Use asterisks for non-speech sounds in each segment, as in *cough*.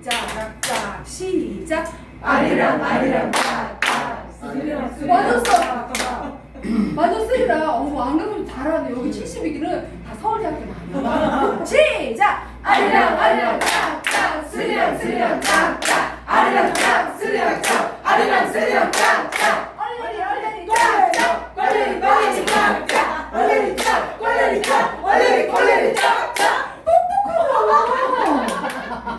짝짝 시작. 아리랑 아리랑 짝짝 맞았어. 맞았으리라 어머 안 그러면 잘하네. 여기 72기는 다 서울대학교 나와 시작. 아리랑 아리랑 짝짝 스리랑 스리랑 짝짝 아리랑 짝 스리랑 짝 아리랑 스리랑 짝짝 얼레리 얼레리 짝짝 꼴레리 꼴레리 짝짝 꼴레리 짝 꼴레리 짝 꼴레리 꼴레리 짝짝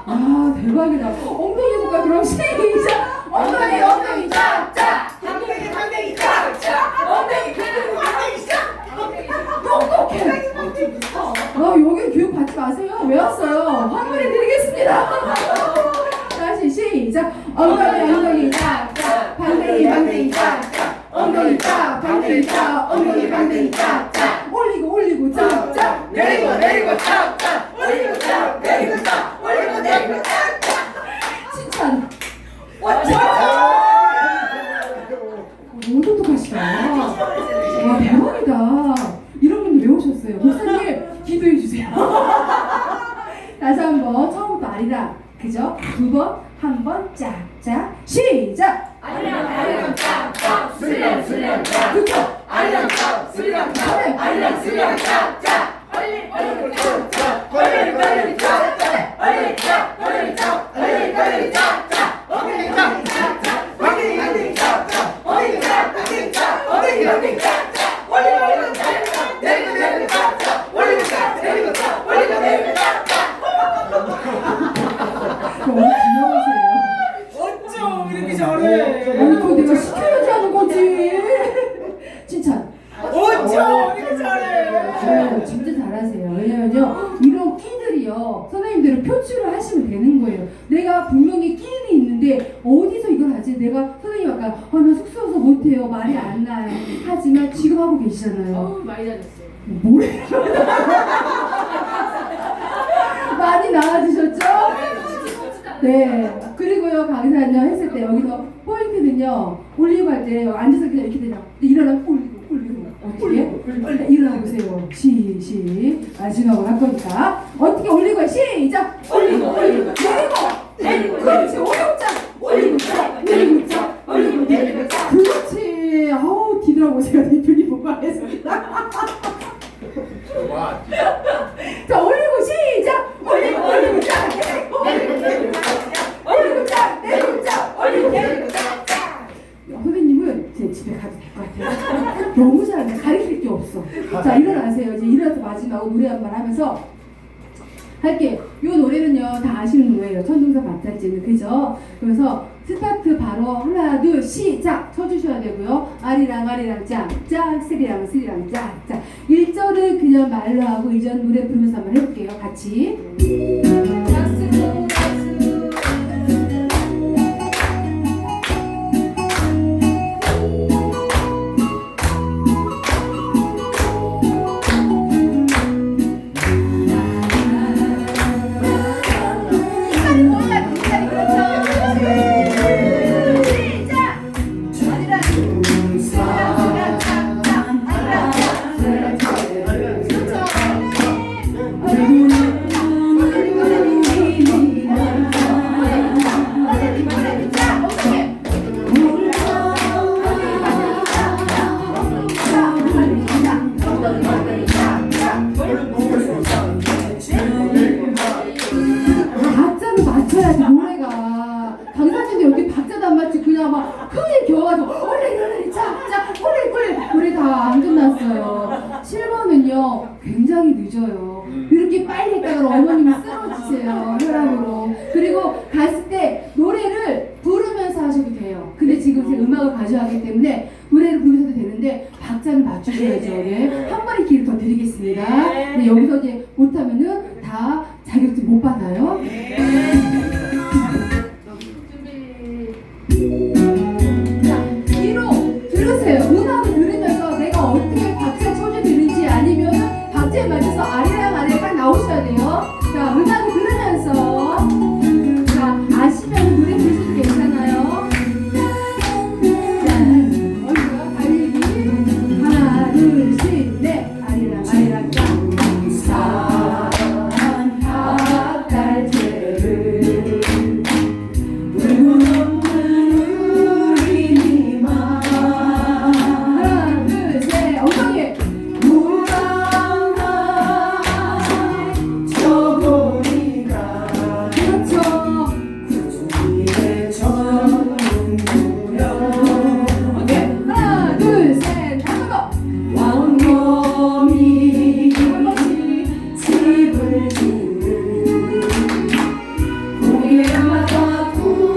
아 대박이다 엉덩이 해볼까 그럼 시작 엉덩이 엉덩이 짝짝 방댕이 방댕이 짝짝 엉덩이 엉덩이 방댕이 짝 똑똑해 아 여기 교육 받지 마세요 왜 왔어요 환불해 드리겠습니 다 다시 시작. 엉덩이 엉덩이 짝 짝 방댕이 방댕이 짝 짝 엉덩이 짝 방댕이 짝 엉덩이 방댕이 짝 짝 올리고 올리고 짝 짝 내리고 내리고 짝 짝 올리고 짝 내리고 짝 올리고 내리고 짝 짝 칭찬. 왔죠 너무 똑똑하시다. 와 대박이다 이런 분들 외우셨어요 목사님 기도해 주세요 다시 한번 처음부터 아리랑 그죠? 두 번 한 번 짝짝 시작 아리랑 아리랑 짝짝 스리랑 스리랑 짝 그쵸? 아리랑 짝 스리랑 짝 아리랑 스리랑 짝짝 얼리 얼리 짝짝 얼리 얼리 짝짝 얼리 짝 얼리 짝 얼리 얼리 짝짝 얼리 짝 짝짝 얼리 얼리 짝짝 얼리 짝 얼리 짝 얼리 얼리 짝짝 얼리 얼리 짝짝 내리고 내리고 짝짝 올리고 짝 내리고 짝 올리고 내리고 짝짝 너무 귀여우세요 어쩜 이렇게 잘해? 아니 그거 내가 시켜야지 하는 거지 칭찬 어쩜 이렇게 잘해? 네, 진짜 잘하세요. 왜냐면요, 이런 끼들이요, 선생님들은 표출을 하시면 되는 거예요. 내가 분명히 끼는 있는데, 어디서 이걸 하지? 내가 선생님 아까, 아, 나 숙소여서 못해요. 말이 안 나요. 하지만 지금 하고 계시잖아요. 어우 많이 다녔어요. 뭐래? 많이 나아지셨죠? 네. 그리고요, 강사는요, 했을 때 여기서 포인트는요, 올리고 할 때 앉아서 그냥 이렇게 되냐. 일어나면 올리고, 올리고. 어떻게? 일어나 보세요. 시, 시. 마지막으로 할 거니까. 어떻게 올리고 해? 시작! 올리고, 올리고, 내리고! 내리고, 그렇지. 오영장! 올리고, 쫙! 내리고, 쫙! 올리고, 내리고, 쫙! 그렇지. 아우, 뒤돌아보고 제가 *laughs* 대표님 보고 하겠습니다. 자, 올리고 시작! 올리고, 올리고, 쫙! 내리고, 내리고, 내리고, 쫙! 올리고, 쫙! 내리고, 쫙! 올리고, 내리고, 쫙! 선생님은 제 집에 가도 될 것 같아요. 너무 잘하네. 가르칠 게 없어. 자, 일어나세요. 이제 일어나서 마지막으로 노래 한 번 하면서 할게요. 이 노래는요, 다 아시는 노래예요. 천둥사 반짝지는. 그죠? 그래서 스타트 바로 하나, 둘, 시작! 쳐주셔야 되고요. 아리랑, 아리랑, 짝, 짝, 스리랑, 스리랑, 짝, 짝. 1절은 그냥 말로 하고 2절 노래 부르면서 한번 해볼게요. 같이. 그냥 막 흥이 겨워가지고 올레 올레 짝짝 올레 올레 노래 다안 끝났어요. 7번은요 굉장히 늦어요. 이렇게 빨리 했다가 어머님이 쓰러지세요 혈압으로. 그리고 갔을 때 노래를 부르면서 하셔도 돼요. 근데 지금 제가 음악을 가져가기 때문에 노래를 부르셔도 되는데 박자를 맞추셔야죠. 네. 한 번의 기회를 더 드리겠습니다. 근데 여기서 이제 못하면은 다 자격증 못 받아요. 네. Це kama kwa kuwa